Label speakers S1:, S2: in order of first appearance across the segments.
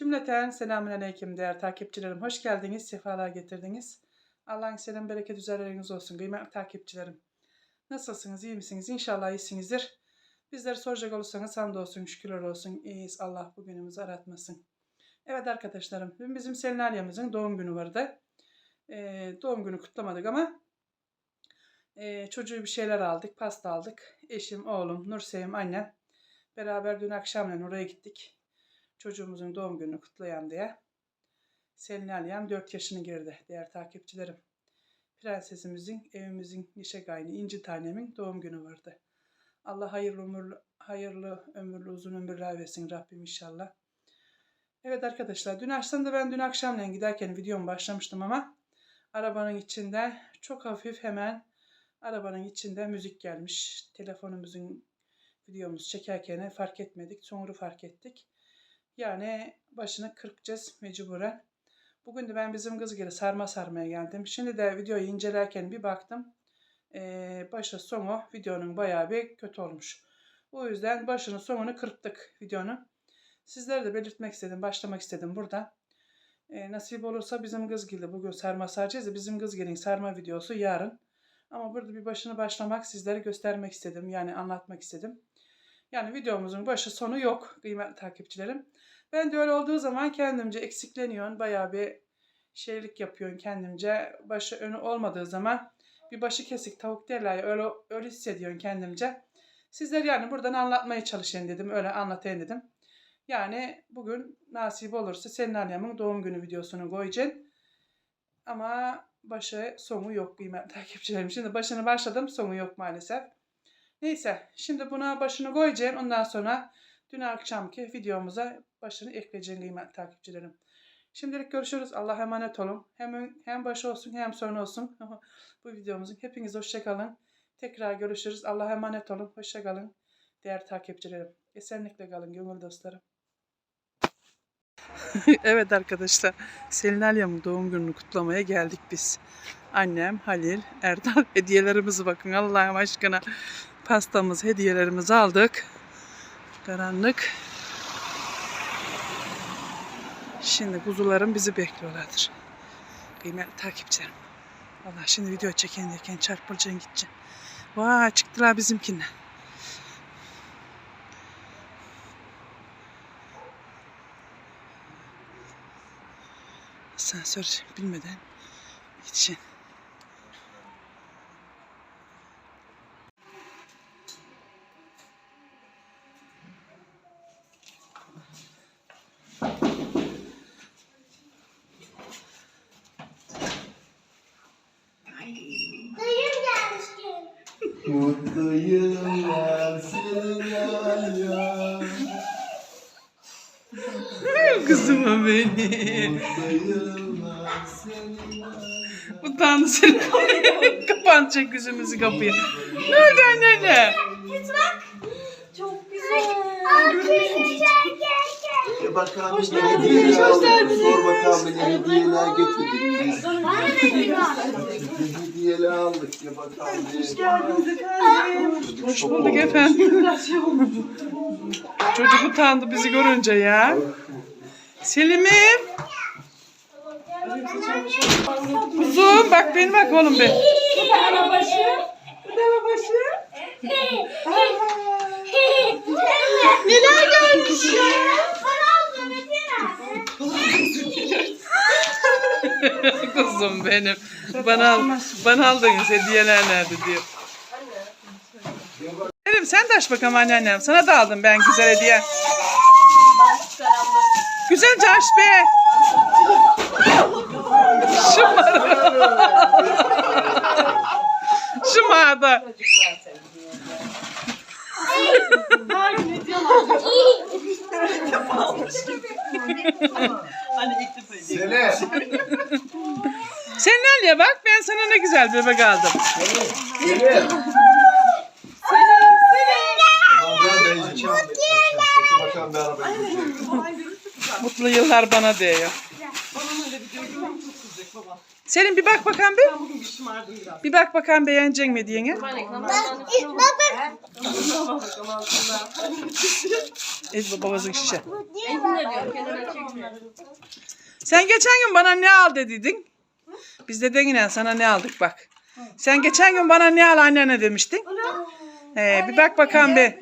S1: Cümleten selamun aleyküm değerli takipçilerim. Hoş geldiniz, sefalar getirdiniz. Allah'ın selam bereket üzerleriniz olsun kıymetli takipçilerim. Nasılsınız, iyi misiniz? İnşallah iyisinizdir. Bizleri soracak olursanız hamdolsun, şükürler olsun. İyiyiz, Allah bugünümüzü aratmasın. Evet arkadaşlarım, dün bizim Selin Alya'mızın doğum günü vardı. Ee, doğum günü kutlamadık ama e, çocuğu bir şeyler aldık, pasta aldık. Eşim, oğlum, Nursevim, annem beraber dün akşamleyin oraya gittik çocuğumuzun doğum gününü kutlayalım diye. Selin Alyan 4 yaşını girdi değerli takipçilerim. Prensesimizin, evimizin neşe kaynağı İnci tanemin doğum günü vardı. Allah hayırlı ömürlü, hayırlı ömürlü uzun ömürler versin Rabbim inşallah. Evet arkadaşlar dün aslında ben dün akşamleyin giderken videomu başlamıştım ama arabanın içinde çok hafif hemen arabanın içinde müzik gelmiş. Telefonumuzun videomuzu çekerken fark etmedik. Sonra fark ettik. Yani başını kırpacağız mecburen. Bugün de ben bizim kız gibi sarma sarmaya geldim. Şimdi de videoyu incelerken bir baktım. Ee, başı sonu videonun bayağı bir kötü olmuş. O yüzden başını sonunu kırptık videonun. Sizlere de belirtmek istedim, başlamak istedim burada. Ee, nasip olursa bizim kız gibi bugün sarma saracağız ya bizim kız gelin sarma videosu yarın. Ama burada bir başını başlamak sizlere göstermek istedim. Yani anlatmak istedim. Yani videomuzun başı sonu yok kıymetli takipçilerim. Ben de öyle olduğu zaman kendimce eksikleniyorsun. Bayağı bir şeylik yapıyorsun kendimce. Başı önü olmadığı zaman bir başı kesik tavuk derler ya öyle, öyle hissediyorsun kendimce. Sizler yani buradan anlatmaya çalışayım dedim. Öyle anlatayım dedim. Yani bugün nasip olursa Selin Alya'mın doğum günü videosunu koyacağım. Ama başı sonu yok kıymetli takipçilerim. Şimdi başını başladım sonu yok maalesef. Neyse şimdi buna başını koyacağım. Ondan sonra dün akşamki videomuza başını ekleyeceğim kıymetli takipçilerim. Şimdilik görüşürüz. Allah'a emanet olun. Hem, hem başı olsun hem sonu olsun. Bu videomuzun. Hepiniz hoşçakalın. Tekrar görüşürüz. Allah'a emanet olun. Hoşçakalın. Değerli takipçilerim. Esenlikle kalın gönül dostlarım. evet arkadaşlar. Selin Alya'mın doğum gününü kutlamaya geldik biz. Annem, Halil, Erdal hediyelerimizi bakın Allah'ım aşkına. Pastamız, hediyelerimizi aldık. Karanlık. Şimdi kuzularım bizi bekliyorlardır. Kıymetli takipçilerim. Valla şimdi video çeken derken çarpılacaksın gideceksin. Vay çıktılar bizimkine. Asansör bilmeden gideceksin.
S2: Dayım gelmişti.
S3: Mutlu yıllar Sıla'ya
S1: Kızım benim.
S3: Mutlu yıllar Sıla'ya
S1: Utandı seni. Kapanacak yüzümüzü kapıyı. Nerede annene?
S2: Çok güzel. Aa, gel gel gel.
S3: Ya bakalım ne hediyeler aldık Sor bakalım ne hediyeler getirdik biz
S2: Bana ne var?
S3: Ne hediyeler aldık ya bakalım ne
S1: Hoş bulduk efendim. Çocuk utandı bizi görünce ya. Selim'im. Kuzum bak benim bak oğlum be.
S2: Neler gelmiş ya? Bana aldın
S1: Kuzum benim. Bana al, bana aldığınız hediyeler nerede diyor. Selim sen de aç bakalım anneannem. Sana da aldım ben güzel hediye. Güzelce aç be. Şımarı. Şımardı.
S3: Sele
S1: Sen Leyla bak ben sana ne güzel bebek aldım.
S3: Sele dayıcım Getir bakalım götürelim.
S1: Mutlu yıllar bana diyor.
S4: Senin bir bak bakalım bir.
S1: Ben bugün bir şımardım biraz.
S4: Bir bak bakalım beğenecek mi diyene. Ez babamızın şişe. Sen geçen gün bana ne al dediydin? Biz de yine sana ne aldık bak. Sen geçen gün bana ne al annene demiştin. He, bir bak bakalım bir.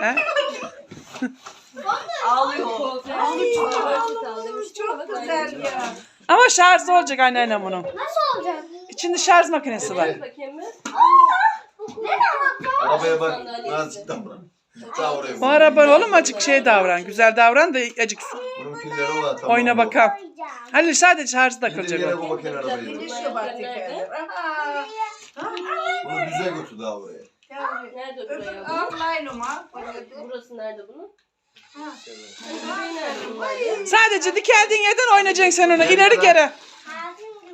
S4: He?
S1: Ağlıyor.
S2: Çok güzel ya.
S4: Ama şarjlı olacak anneannem bunun.
S2: Nasıl olacak?
S4: İçinde şarj makinesi var.
S3: Arabaya bak. Nazik davran. Daha oraya
S4: Bu
S3: bak.
S4: araba oğlum acık şey davran. Güzel davran da acık
S3: Bunun pilleri olan tamam.
S4: oyna bakalım. Halil sadece şarjı
S3: Bir de
S4: takılacak
S3: yere
S4: o.
S3: bu bakın
S1: bak tekerler. Aha.
S3: Bunu düze götür daha oraya.
S5: Nerede buraya? bu?
S1: Ama.
S5: Burası nerede bunun?
S4: Sadece dikeldiğin yerden oynayacaksın sen ona ileri geri.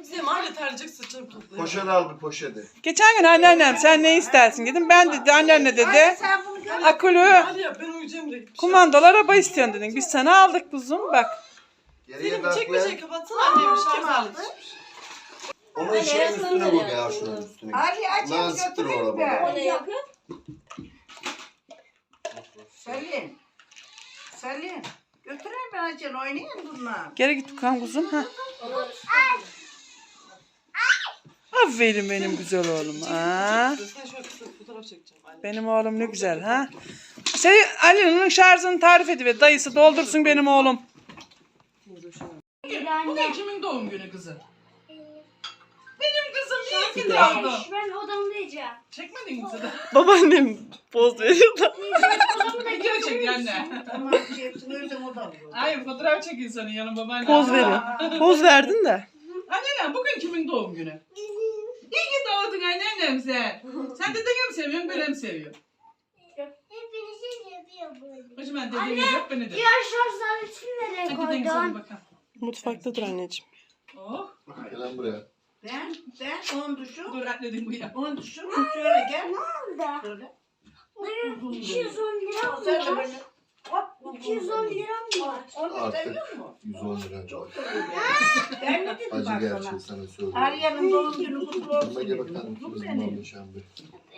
S1: Bizim aile tercih sıçrayıp topluyor.
S3: Poşet al bir poşeti.
S4: Geçen gün anneannem sen ne istersin dedim. Ben dedi anneanne dedi. Akülü
S1: Hadi ya ben uyuyacağım şey
S4: kumandalı araba istiyorsun dedin. Biz sana aldık kuzum bak.
S3: Geriye
S1: Selim
S3: bak
S1: çekmeceyi
S3: lan.
S1: kapatsana annem şarj aleti.
S3: Onun şeyin üstüne koy ya şunun üstüne.
S6: Ali açayım
S3: Naziktir o
S6: götüreyim
S3: araba.
S6: ben.
S5: O ne yakın?
S6: Selim. Selim. Götüreyim ben açayım oynayayım bununla.
S4: Geri git bakalım kuzum. Ha. Aferin benim güzel oğlum. Ha.
S1: Sen şöyle kısa fotoğraf çekeceğim anne.
S4: Benim oğlum ne güzel ha. Sen Ali'nin şarjını tarif ediver. Dayısı doldursun benim oğlum.
S1: Bugün kimin doğum günü kızı? Benim kızım iyi ki doğdu.
S2: Ben odamdayacağım.
S1: Çekmedin mi sen?
S4: Babaannem poz veriyor da.
S1: Video çek anne.
S6: Tamam o da alıyor.
S1: Hayır fotoğraf çek insanın yanı babaanne.
S4: Poz veriyor. Poz verdin de.
S1: Anneannem bugün kimin doğum günü? İyi ki doğdun anneannem sen. Sen dedeni mi seviyorsun, beni mi seviyorsun?
S2: Hepinizi yapıyor böyle.
S1: Hacı ben dedeni yok, beni de.
S2: Diğer şarj aletini nereye
S1: Hadi dedeni sana
S2: koydun?
S1: bakalım.
S4: Mutfaktadır anneciğim.
S1: Oh,
S3: Gel lan buraya.
S6: Ben, ben on düşün.
S1: dur atledim bu ya.
S6: On düşün. Şöyle gel.
S2: Burada.
S6: Şöyle.
S2: 210 lira mı
S6: Sen de
S2: var?
S6: böyle.
S2: 210 lira mı var?
S6: Onu
S3: Artık.
S6: seviyor musun?
S3: 110 lira.
S6: Çok seviyorum. Ben mi dedim
S3: Acı
S6: bak
S3: gerçeği
S6: sana?
S3: sana söylüyorum.
S6: Arya'nın doğum günü kutlu
S3: Ama
S6: olsun.
S3: gel
S6: dedim.
S3: bakalım.
S6: Kuzum
S3: Kızım
S6: benim.
S3: abi.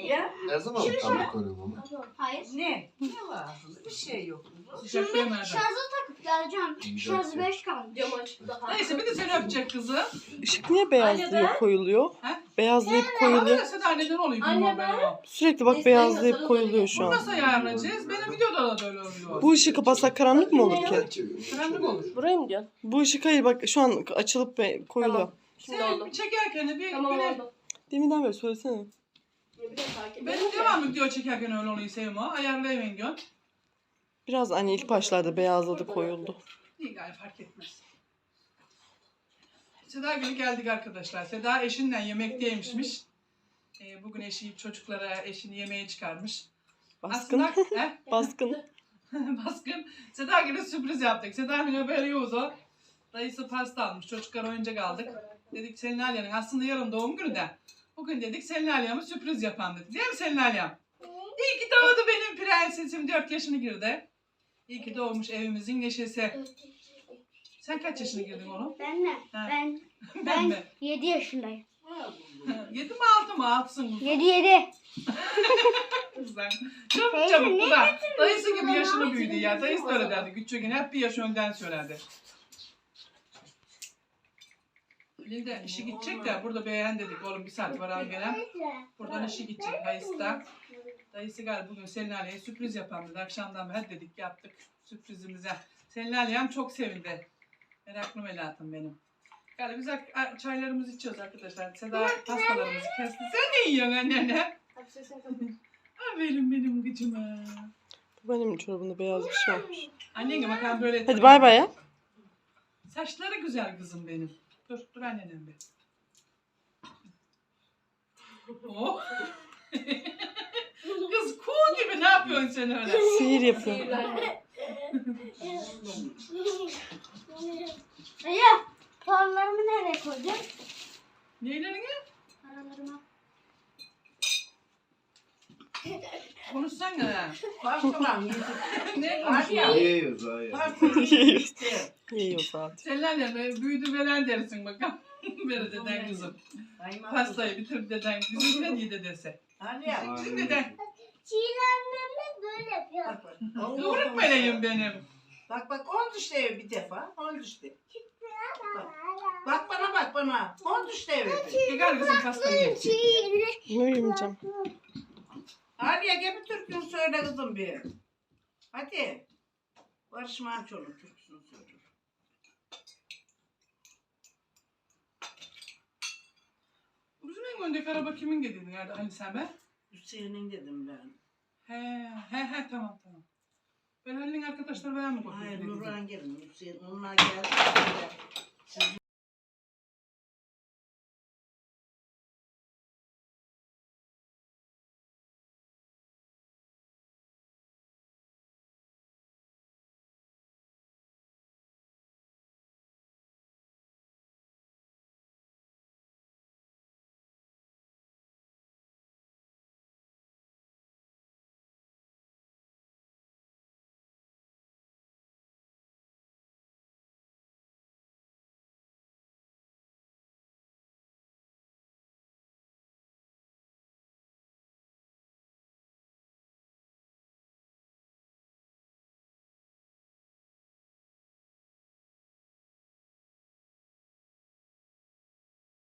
S6: Ya
S3: Her zaman kabul koyuyorum ama?
S2: Hayır.
S6: ne? Ne var? Bir şey yok.
S1: Sıcak
S2: Şimdi
S1: yemeğe
S2: şarja takıp geleceğim. Şarj 5 kalmış.
S5: cam açık daha.
S1: Neyse bir de seni öpecek kızı.
S7: Işık niye
S5: Anne
S7: beyazlayıp koyuluyor?
S1: He?
S7: Beyazlayıp koyuluyor.
S1: da sen anneden oluyor
S5: Anne
S1: bilmem
S5: ben-.
S7: Sürekli bak
S5: Biz
S7: beyazlayıp koyuluyor şu
S1: Bunu
S7: an.
S1: nasıl ayarlayacağız? Benim videoda da öyle oluyor.
S7: Bu ışığı kapatsak karanlık mı olur ki?
S1: Karanlık olur.
S5: Buraya mı diyorsun?
S7: Bu ışık hayır bak şu an açılıp be- koyuluyor.
S5: Şimdi
S1: Sen
S5: oldu.
S1: çekerken bir,
S5: Tamam
S1: bir
S5: oldu.
S7: Deminden beri söylesene.
S5: Bir de takip
S1: benim devamlı video çekerken öyle oluyor Sevim o. Ayarlayayım diyor.
S7: Biraz anne ilk başlarda beyazladı koyuldu.
S1: İyi galiba fark etmez. Seda günü geldik arkadaşlar. Seda eşinden yemekteymişmiş. Ee, bugün eşi çocuklara eşini yemeğe çıkarmış.
S7: Baskın.
S1: Aslında, he?
S7: Baskın.
S1: Baskın. Seda günü sürpriz yaptık. Seda günü haberi yok o. Dayısı pasta almış. Çocuklar oyuncak aldık. Dedik Selin Alya'nın aslında yarın doğum günü de. Bugün dedik Selin Alya'mı sürpriz yapalım dedik. Değil mi Selin Alya'm? İyi ki doğdu benim prensesim. 4 yaşını girdi. İyi ki doğmuş evimizin neşesi. Sen kaç yaşına girdin oğlum?
S2: Ben mi?
S1: Ha.
S2: Ben
S1: Ben
S2: ben
S1: mi?
S2: 7 yaşındayım.
S1: Yedi mi altı mı? Altısın kuzum
S2: 7 7.
S1: sen. Çok
S2: Teyze,
S1: çabuk
S2: ne
S1: bu da. Dayısı gibi yaşını büyüdü ya. Dayısı da öyle derdi. Küçük gün hep bir yaş önden söylerdi. Lilde işi gidecek de burada beğen dedik oğlum bir saat var al gelen. Buradan işi gidecek dayısı da. Dayısı galiba bugün Selin Ali'ye sürpriz yapalım dedi. Akşamdan beri dedik yaptık sürprizimize. Selin Ali'yem çok sevindi. Meraklı melatım benim. Galiba biz çaylarımızı içiyoruz arkadaşlar. Seda pastalarımızı kesti. Sen ne yiyorsun annene? Aferin benim gıcıma.
S7: Benim çorabında beyaz bir şey varmış.
S1: Annene bakalım böyle.
S7: Hadi bay bay ya.
S1: Saçları güzel kızım benim. Dur, dur annenem bir. Oh. Kız kuğu gibi ne yapıyorsun sen öyle?
S7: Sihir yapıyor.
S2: Ya paralarımı nereye koydun?
S1: Neylerini?
S2: Paralarımı.
S1: Konuşsana ya.
S6: Yüzü.
S1: ne
S6: Hadi
S1: konuşuyor?
S6: ya.
S3: Yiyoruz hayır.
S6: Başkalan
S7: Yiyoruz.
S6: yüzü.
S7: Yiyor zaten.
S1: Senler ya böyle büyüdü veren dersin bakalım. Ver deden kızım. Pastayı bitir deden. Bizim de iyi dedesi.
S6: Hadi ya.
S1: Bizim deden. Kıvırık meleğim benim.
S6: Bak bak oldu işte bir defa. Oldu işte. Bak. Bak bana bak bana. Oldu işte evet.
S1: Gel kızım ye.
S2: Çiğle.
S7: Ne yemeyeceğim?
S6: Hadi ya gel bir türkünü söyle kızım bir. Hadi. Barış Manço'nun türküsünü söyle.
S1: Bizim en öndeki araba kimin dediğini nerede hani sen be?
S6: Hüseyin'in dedim ben.
S1: He he he tamam tamam. Ben Halil'in arkadaşları beğenmiyor.
S6: Hayır Nurhan gelin. Onlar geldi.